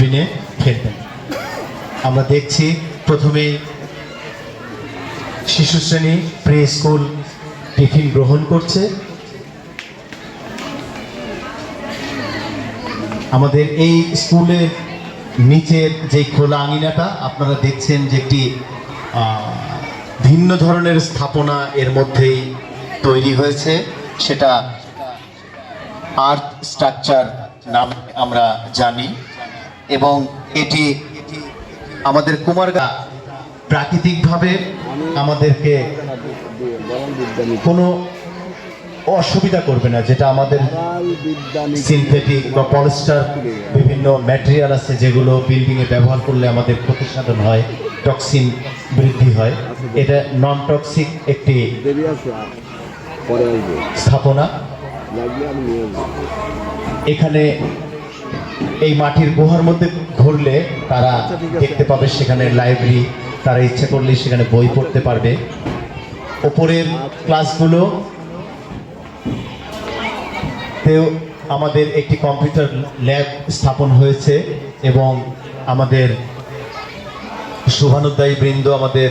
ডাস্টবিনে ফেলবেন আমরা দেখছি প্রথমেই শিশু শ্রেণি প্রে স্কুল টিফিন গ্রহণ করছে। আমাদের এই স্কুলের নিচের যে খোলা আঙিনাটা, আপনারা দেখছেন যে একটি ভিন্ন ধরনের স্থাপনা এর মধ্যেই তৈরি হয়েছে। সেটা আর্থ স্ট্রাকচার নাম আমরা জানি। এবং এটি আমাদের কুমারগা প্রাকৃতিকভাবে আমাদেরকে কোনো অসুবিধা করবে না, যেটা আমাদের সিনথেটিক বা পলিস্টার বিভিন্ন ম্যাটেরিয়াল আছে যেগুলো বিল্ডিংয়ে ব্যবহার করলে আমাদের ক্ষতি সাধন হয় টক্সিন বৃদ্ধি হয়। এটা নন টক্সিক একটি স্থাপনা। এখানে এই মাটির গুহার মধ্যে ঘুরলে তারা দেখতে পাবে সেখানে লাইব্রেরি তারা ইচ্ছে করলে সেখানে বই পড়তে পারবে। ওপরের ক্লাসগুলো তেও আমাদের একটি কম্পিউটার ল্যাব স্থাপন হয়েছে এবং আমাদের শুভানুদ্দায়ী বৃন্দ আমাদের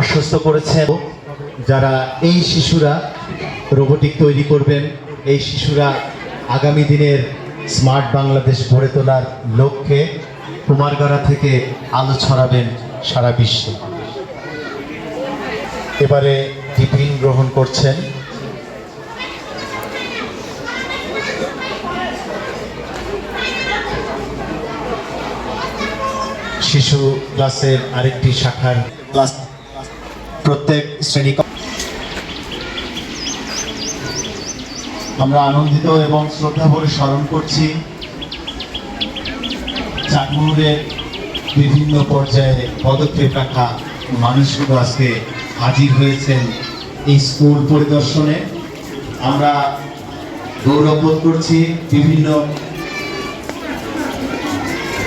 আশ্বস্ত করেছে। যারা এই শিশুরা রোবোটিক তৈরি করবেন এই শিশুরা আগামী দিনের স্মার্ট বাংলাদেশ গড়ে তোলার লক্ষ্যে কুমারগাড়া থেকে আলো ছড়াবেন সারা বিশ্বে। এবারে টিফিন গ্রহণ করছেন। শিশু ক্লাসের আরেকটি শাখার ক্লাস প্রত্যেক শ্রেণি আমরা আনন্দিত এবং শ্রদ্ধা ভরে স্মরণ করছি চাকমুরের বিভিন্ন পর্যায়ে পদক্ষেপ রাখা মানুষগুলো আজকে হাজির হয়েছেন এই স্কুল পরিদর্শনে। আমরা গৌরব বোধ করছি বিভিন্ন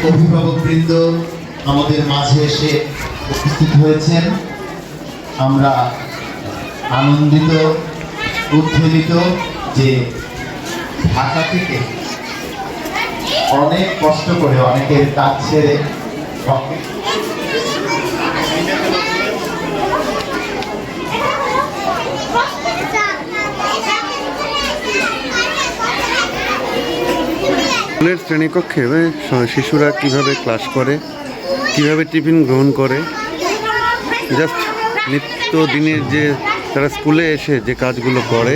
অভিভাবকবৃন্দ আমাদের মাঝে এসে উপস্থিত হয়েছেন। আমরা আনন্দিত উদ্বেলিত যে ঢাকা থেকে অনেক কষ্ট করে অনেকের কাজ ছেড়ে স্কুলের শ্রেণীকক্ষে শিশুরা কীভাবে ক্লাস করে, কীভাবে টিফিন গ্রহণ করে? জাস্ট নিত্য দিনের যে তারা স্কুলে এসে যে কাজগুলো করে,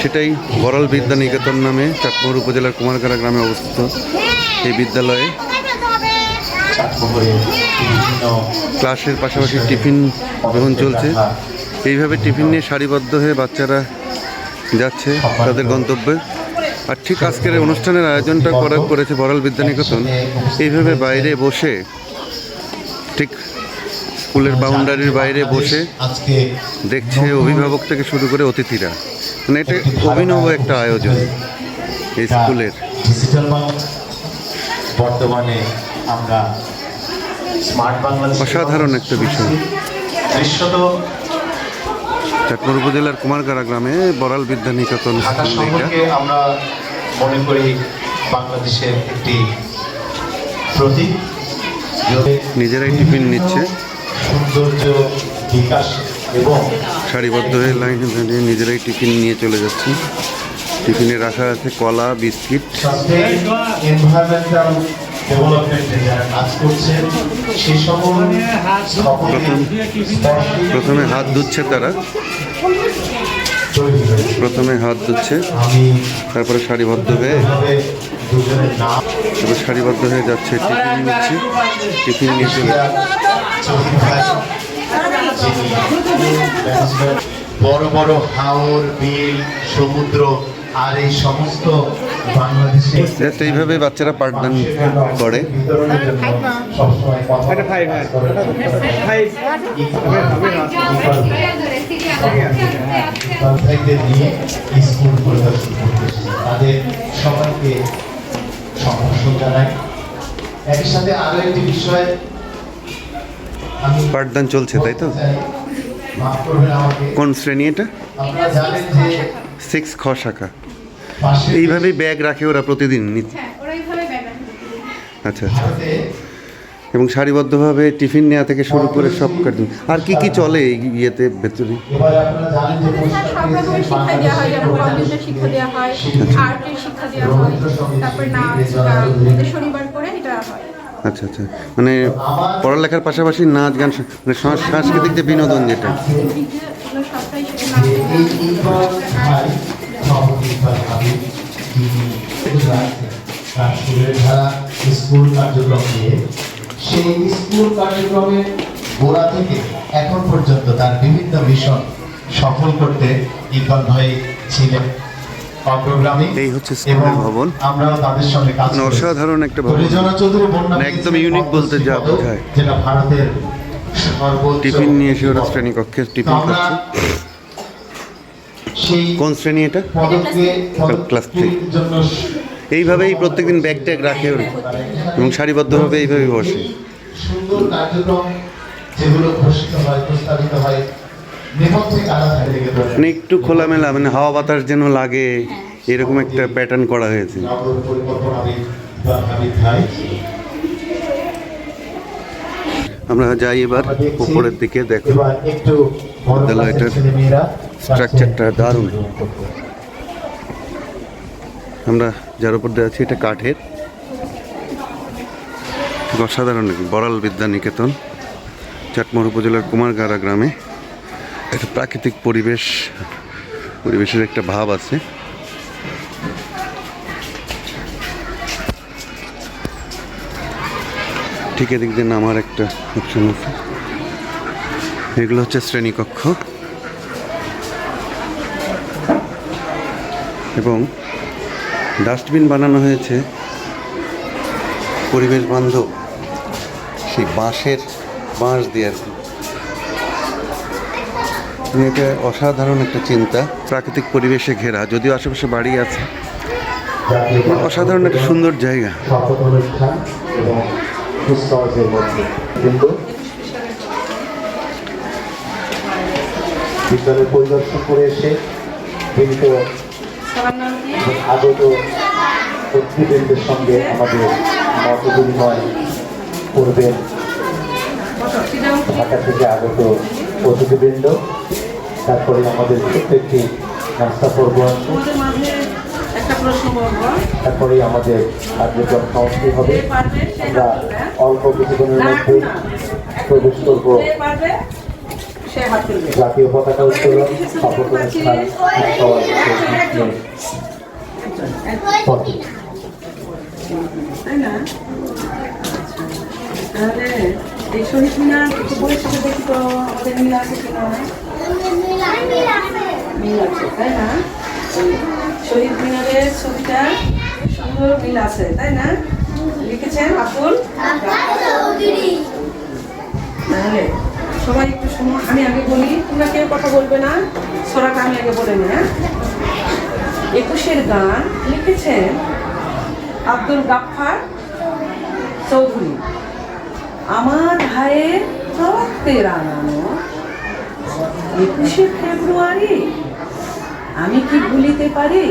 সেটাই বড়াল বিদ্যা নিকেতন নামে চাটমোহর উপজেলার কুমারগাড়া গ্রামে অবস্থিত। এই বিদ্যালয়ে ক্লাসের পাশাপাশি টিফিন গ্রহণ চলছে। এইভাবে টিফিন নিয়ে সারিবদ্ধ হয়ে বাচ্চারা যাচ্ছে তাদের গন্তব্যে। আর ঠিক আজকের অনুষ্ঠানের আয়োজনটা করা করেছে বড়াল বিদ্যানিকেতন। এইভাবে বাইরে বসে ঠিক স্কুলের বাউন্ডারির বাইরে বসে আজকে দেখছে অভিভাবক থেকে শুরু করে অতিথিরা। মানে এটা অভিনব একটা আয়োজন এই স্কুলের। ডিজিটাল বর্তমানে আমরা স্মার্ট বাংলাদেশ অসাধারণ একটা বিষয়। দৃশ্যত চাটমোহর উপজেলার কুমারগাড়া গ্রামে বড়াল স্কুল এটা আমরা মনে করি বাংলাদেশের একটি প্রতীক। নিজেরাই টিফিন নিচ্ছে। সৌন্দর্য বিকাশ এবং সারিবদ্ধ হয়ে লাইনে দাঁড়িয়ে নিজেরাই টিফিন নিয়ে চলে যাচ্ছি টিফিনে রাখা আছে কলা বিস্কিট এনভায়রনমেন্টাল ডেভেলপমেন্টে যারা কাজ করছেন সেই সকল প্রথম- প্রথমে হাত ধুচ্ছে তারা। প্রথমে হাত ধুচ্ছে তারপরে সারিবদ্ধ হয়ে তারপর সারিবদ্ধ হয়ে যাচ্ছে টিফিন নিচ্ছে টিফিন নিয়ে চলে ম্যানেজমেন্ট, বড় বড় হাওর বিল সমুদ্র আর এই সমস্ত বাংলাদেশে এইভাবে বাচ্চারা পাঠদান করে নিয়ে স্কুল পরিদর্শন তাদের সবাইকে সম্ভাষণ জানাই একই সাথে আরও একটি বিষয় পাঠদান চলছে তাই তো? কোন শ্রেণি এটা? আপনারা জানেন যে সিক্স খ শাখা। এইভাবেই ব্যাগ রাখে ওরা প্রতিদিন হ্যাঁ আচ্ছা আচ্ছা। এবং সারিবদ্ধভাবে টিফিন নেওয়া থেকে শুরু করে সব কাটিং আর কি কি চলে এই ইয়েতে ভেতরে? হয় হয় হয় হয় আচ্ছা আচ্ছা। মানে পড়ালেখার পাশাপাশি নাচ গান মানে সাংস্কৃতিক যে বিনোদন যেটা। ধারা স্কুল কার্যক্রম নিয়ে সেই স্কুল কার্যক্রমে গোড়া থেকে এখন পর্যন্ত তার বিভিন্ন মিশন সফল করতে ইকবাল ভাই ছিলেন এই হচ্ছে স্কুলের ভবন। মানে অসাধারণ একটা ভবন। রেজনা একদম ইউনিক বলতে যা বোঝায়। যেটা ভারতের টিফিন নিয়ে এসে ওরা। শ্রেণীকক্ষে টিফিন খাচ্ছে কোন শ্রেণি এটা? Class three. এইভাবেই প্রত্যেকদিন ব্যাগ ট্যাগ রাখে এবং সারিবদ্ধভাবে এইভাবেই বসে। সুন্দর কার্যক্রম যেগুলো ঘোষিত হয় প্রস্তাবিত হয় মানে একটু খোলামেলা মানে হাওয়া বাতাস যেন লাগে এরকম একটা প্যাটার্ন করা হয়েছে। আমরা যাই এবার উপরের দিকে দেখো। এবার একটু বড় বিদ্যালয়টার স্ট্রাকচারটা দারুণ। আমরা যার উপর দিয়ে আছি এটা কাঠের। অসাধারণ নাকি বড়াল বিদ্যা নিকেতন চাটমোহর উপজেলার কুমারগাড়া গ্রামে। একটা প্রাকৃতিক পরিবেশ পরিবেশের একটা ভাব আছে। ঠিক এদিক দিয়ে নামার একটা অপশন আছে। এগুলো হচ্ছে শ্রেণীকক্ষ। এবং ডাস্টবিন বানানো হয়েছে পরিবেশ বান্ধব। সেই বাঁশের বাঁশ দিয়ে আর কি। এটা অসাধারণ একটা চিন্তা। প্রাকৃতিক পরিবেশে ঘেরা, যদিও আশেপাশে বাড়ি আছে। অসাধারণ একটা সুন্দর জায়গা। বিদ্যালয় পরিদর্শন করে এসে কিন্তু আগত অতিথিবৃন্দের সঙ্গে আমাদের মত বিনিময় করবেন ঢাকা থেকে আগত অতিথিবৃন্দ, তারপরে আমাদের প্রত্যেকটি নাস্তা পর্ব আছে। তারপরে আমাদের কার্যক্রম সমাপ্তি হবে। আমরা অল্প না মধ্যে প্রবেশ করব কে পারবে সে হাত তুলবে জাতীয় পতাকা উত্তোলন শপথ অনুষ্ঠান তাই না? তাহলে এই শহীদ মিনার একটু বইয়ের সাথে দেখি তো আমাদের মিল আছে কিনা মিল আছে তাই না? শহীদ মিনারের ছবিটা সুন্দর মিল আছে তাই না? লিখেছেন আব্দুল তাহলে সবাই একটু শুনো আমি আগে বলি, তোমরা কেউ কথা বলবে না? সরাটা আমি আগে বলে নি হ্যাঁ? একুশের গান লিখেছেন আব্দুল গাফফার চৌধুরী। আমার ভাইয়ের রক্তে রাঙানো একুশে ফেব্রুয়ারি, আমি কি ভুলিতে পারি?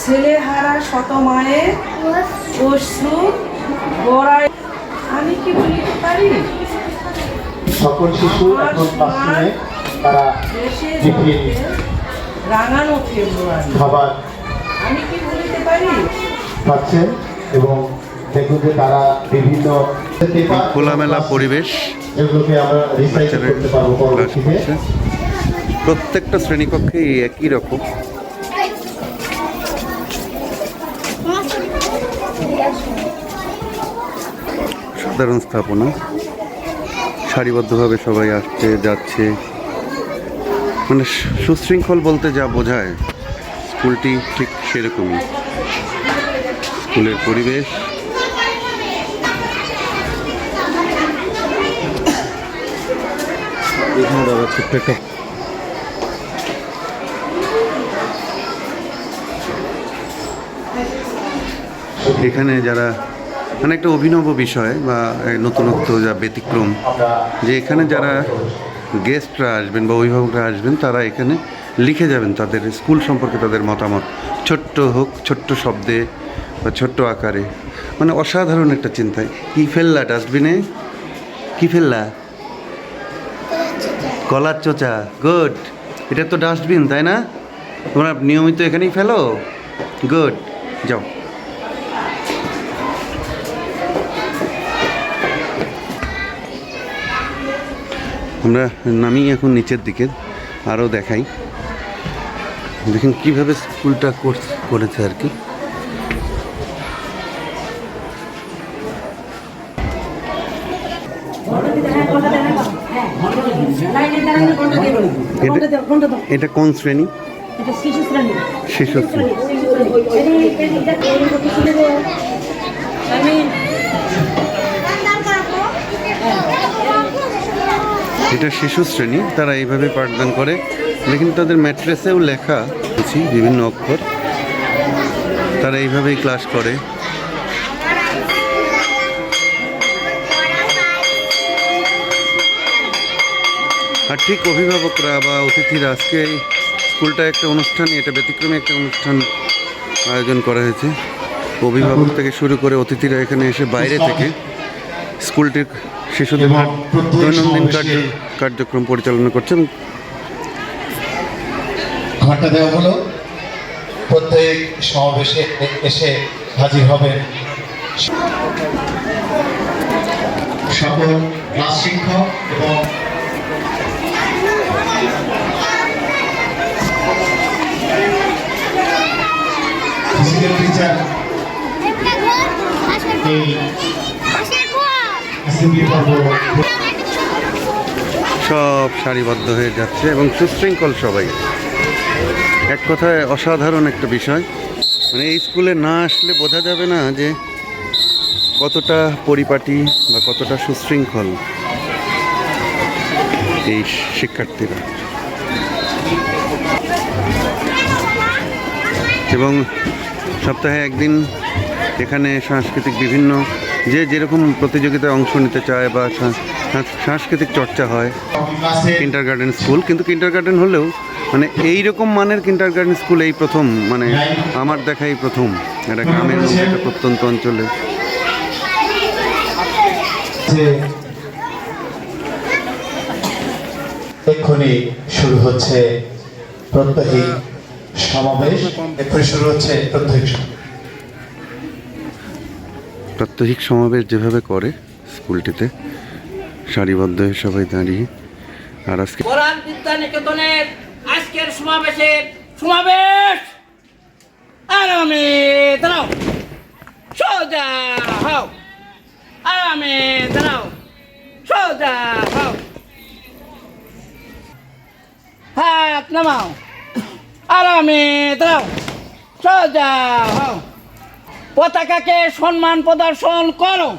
ছেলে হারা শত মায়ের অশ্রু গড়ায়, আমি কি ভুলিতে পারি? সকল শিশু এখন ক্লাসরুমে তারা দেশের টিফিন রাঙানো খাবার আমি কি ভুলিতে পারি? পাচ্ছেন এবং দেখুন যে তারা বিভিন্ন খোলামেলা পরিবেশ এগুলোকে আমরা রিসাইকেল করতে পারব পরবর্তীতে। প্রত্যেকটা শ্রেণীকক্ষে এই একই রকম। সাধারণ স্থাপনা। সারিবদ্ধভাবে সবাই আসছে যাচ্ছে। মানে সুশৃঙ্খল বলতে যা বোঝায় স্কুলটি ঠিক সেরকমই। স্কুলের পরিবেশ। এখানে দাদা ছোট্ট একটা এখানে যারা মানে একটা অভিনব বিষয় বা নতুনত্ব যা ব্যতিক্রম, যে এখানে যারা গেস্টরা আসবেন বা অভিভাবকরা আসবেন, তারা এখানে লিখে যাবেন তাদের স্কুল সম্পর্কে তাদের মতামত। ছোট্ট হোক, ছোট্ট শব্দে বা ছোট্ট আকারে। মানে অসাধারণ একটা চিন্তায় কি ফেললা ডাস্টবিনে? কি ফেললা? কলার চোচা। গুড। এটা তো ডাস্টবিন, তাই না? তোমরা নিয়মিত এখানেই ফেলো? গুড। যাও। আমরা নামি এখন নিচের দিকে আরও দেখাই। দেখুন কীভাবে স্কুলটা করেছে আর কি। এটা কোন শ্রেণি? শিশু শ্রেণি। শিশু শ্রেণি শিশু শ্রেণি আমি এটা শিশু শ্রেণি, তারা এইভাবে পাঠদান করে। লেকিন তাদের ম্যাট্রেসেও লেখা আছে, বিভিন্ন অক্ষর। তারা এইভাবেই ক্লাস করে। আর ঠিক অভিভাবকরা বা অতিথিরা আজকে এই স্কুলটা একটা অনুষ্ঠান, এটা ব্যতিক্রমী একটা অনুষ্ঠান আয়োজন করা হয়েছে। অভিভাবক থেকে শুরু করে অতিথিরা এখানে এসে বাইরে থেকে স্কুলটির শিশুদের দৈনন্দিন কার্য কার্যক্রম পরিচালনা করছে এবং দেওয়া হলো। প্রত্যেক সমাবেশে এসে হাজির হবেন। সকল ক্লাস শিক্ষক এবং ফিজিক্যাল টিচার এই সব সারিবদ্ধ হয়ে যাচ্ছে এবং সুশৃঙ্খল সবাই। এক কথায় অসাধারণ একটা বিষয়। মানে এই স্কুলে না আসলে বোঝা যাবে না যে কতটা পরিপাটি বা কতটা সুশৃঙ্খল এই শিক্ষার্থীরা। এবং সপ্তাহে একদিন এখানে সাংস্কৃতিক বিভিন্ন যে যেরকম প্রতিযোগিতায় অংশ নিতে চায় বা সাংস্কৃতিক চর্চা হয় কিন্টার গার্ডেন স্কুল কিন্তু কিন্টার গার্ডেন হলেও মানে এই রকম মানের কিন্টার গার্ডেন স্কুল এই প্রথম মানে আমার দেখা এই প্রথম। এটা গ্রামের মধ্যে একটা প্রত্যন্ত অঞ্চলে। এক্ষুনি শুরু হচ্ছে প্রত্যহী সমাবেশ। এক্ষুনি শুরু হচ্ছে প্রত্যহী সমাবেশ। প্রাত্যহিক সমাবেশ যেভাবে করে স্কুলটিতে, সারিবদ্ধ হয়ে সবাই দাঁড়িয়ে। আর আজকে কোরআন বিদ্যা নিকেতনের আজকের সমাবেশের সমাবেশ আরামে দাঁড়াও, সোজা হও আরামে দাঁড়াও, সোজা হও। হাত নামাও আরামে দাঁড়াও, সোজা হও। পতাকাকে সম্মান প্রদর্শন করো।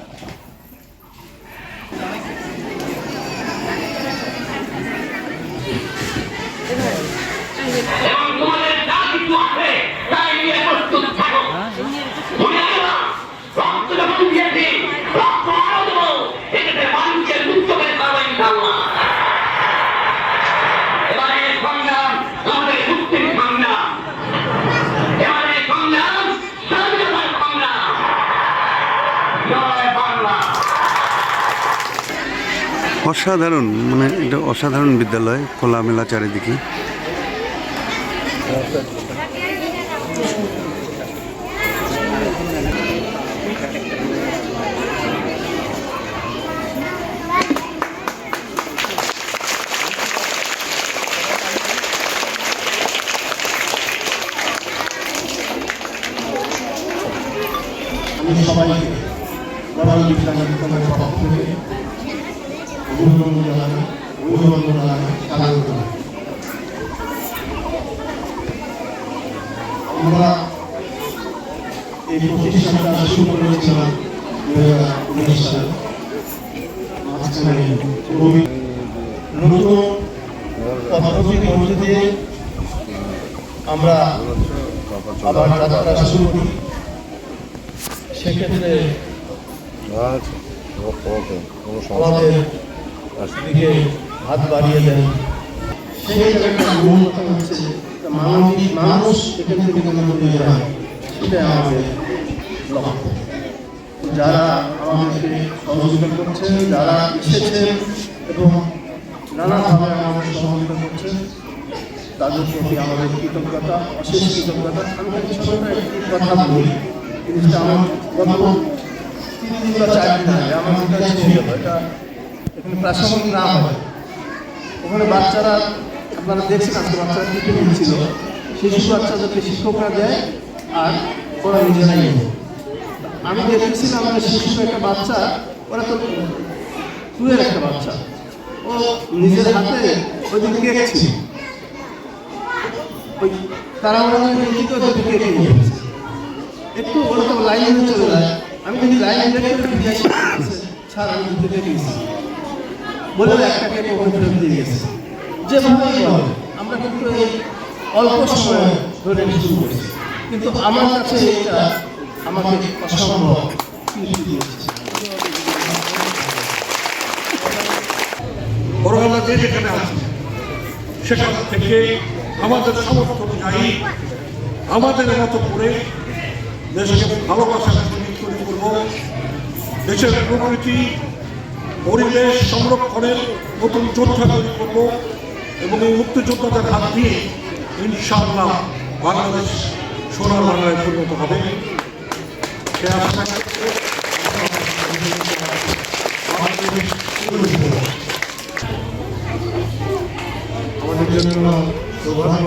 তাই নিয়ে প্রস্তুত থাকো। অসাধারণ মানে এটা অসাধারণ বিদ্যালয় খোলামেলা চারিদিকে আমি সবাইকে গণাল বিদ্যালয়ের পক্ষ থেকে অভিনন্দন জানাই অভিনন্দন জানাই স্বাগত জানাই আমরা এই প্রতিষ্ঠানটা শুরু করেছিলাম দিয়ে আমরা আবার যাত্রা শুরু করি। সেক্ষেত্রে আমাদের দিকে হাত বাড়িয়ে দেন। সেই জায়গাটা মূল কথা হচ্ছে মানুষ এখান থেকে হয় আমাদের লক্ষ্য যারা আমাদেরকে সহযোগিতা করছেন যারা এসেছেন এবং নানাভাবে আমাদের সহযোগিতা করছেন তাদের প্রতি আমাদের কৃতজ্ঞতা, অশেষ কৃতজ্ঞতা। আমি জিনিসটা আমার ছিল, এটা এখানে প্রাসঙ্গিক না হয়। ওখানে বাচ্চারা, আপনারা দেখছেন, আজকে বাচ্চারা টিফিন নিচ্ছিল? শিশু বাচ্চাদেরকে শিক্ষকরা দেয় আর ওরা নিজেরাই নেয়। আমি দেখতেছিলাম যে শিশু একটা বাচ্চা, ওরা তো টুয়ের একটা বাচ্চা। ও নিজের হাতে ওই দিন কেক ওই তারা ওরা নিজেকে ওদের কেক। একটু ওরা তো লাইন চলে যায়। আমি যদি লাইন ধরে যাই ছাড় আমি বলে একটা কেক ওখানে দিয়ে গেছে। যেভাবেই আমরা কিন্তু অল্প সময় ধরে শুরু করেছি। কিন্তু আমার কাছে এটা আমাকে অসম্ভব কীর্তি দিয়েছে বড় যে যেখানে আছি সেখান থেকে আমাদের সমর্থ অনুযায়ী আমাদের মতো করে দেশকে ভালোবাসা তৈরি করব। দেশের প্রকৃতি পরিবেশ সংরক্ষণের নতুন যোদ্ধা তৈরি করব এবং এই মুক্তিযোদ্ধাদের হাত দিয়ে ইনশাআল্লাহ বাংলাদেশ সোনার বাংলায় পরিণত হবে। আমাদের জন্য সৌভাগ্য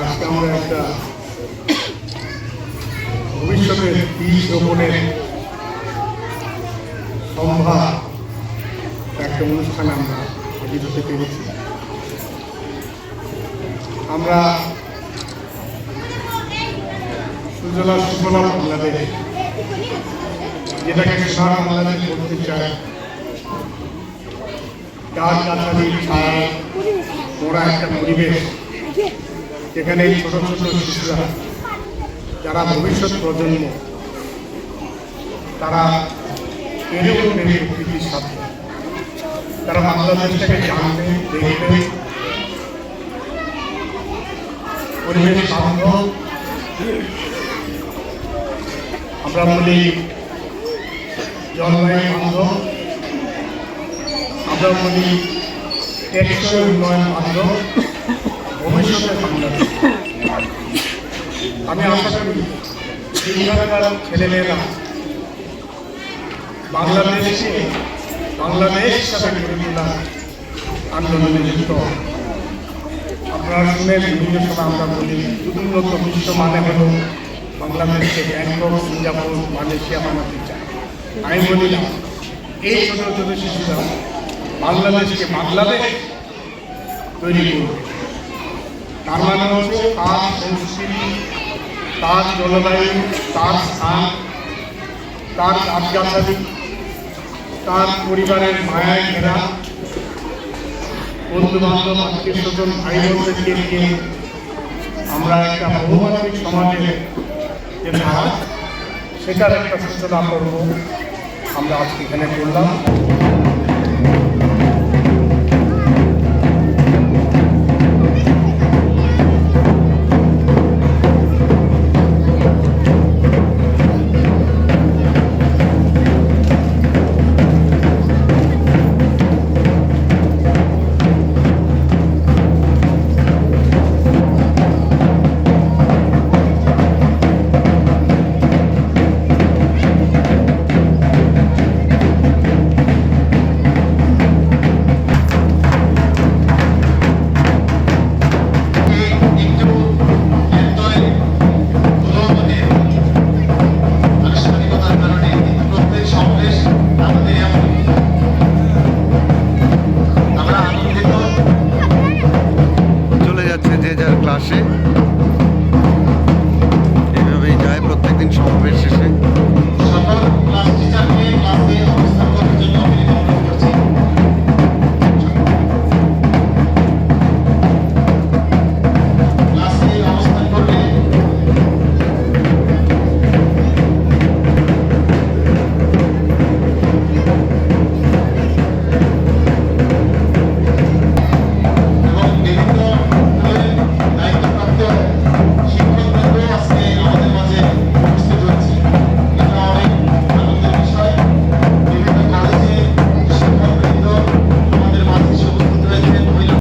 আজকে আমরা একটা ভবিষ্যতের বীজ রোপণের সম্ভা একটা অনুষ্ঠানে আমরা হাজির হতে পেরেছি আমরা সুজলা সুফলা বাংলাদেশ, যেটাকে সারা বাংলাদেশ বলতে চায়। গাছ গাছালি ছায় ওরা একটা পরিবেশ। যেখানে ছোট ছোট শিশুরা, যারা ভবিষ্যৎ প্রজন্ম, তারা পেরে উঠবে প্রকৃতির সাথে। তারা বাংলাদেশটাকে জানবে, দেখবে। পরিবেশ বান্ধব। বলি জলবায়ু বান্ধব বলি টেকসই উন্নয়ন বান্ধব ভবিষ্যতের বাংলাদেশ আমি আশা করি এখানকার ছেলেমেয়েরা বাংলাদেশকে বাংলাদেশ হিসাবে আন্দোলনে যুক্ত। আপনারা শুনে বিভিন্ন সময় আমরা বলি, উন্নত বিশ্ব মানে হলো বাংলাদেশকে ব্যাংকক, সিঙ্গাপুর, মালয়েশিয়া বানাতে চায়। আমি বলি, না, এই ছোট ছোট শিশুরা বাংলাদেশকে বাংলাদেশ তৈরি করবে। তার মানে হচ্ছে তার সংস্কৃতি তার জলবায়ু, তার স্থান, তার গাছগাছালি তার পরিবারের মায়ায় ঘেরা বন্ধু বান্ধব আত্মীয় স্বজন ভাই বোনদেরকে নিয়ে আমরা একটা বহুমাত্রিক সমাজে ধারা সেটার একটা সূচনা করব। আমরা আজকে এখানে করলাম।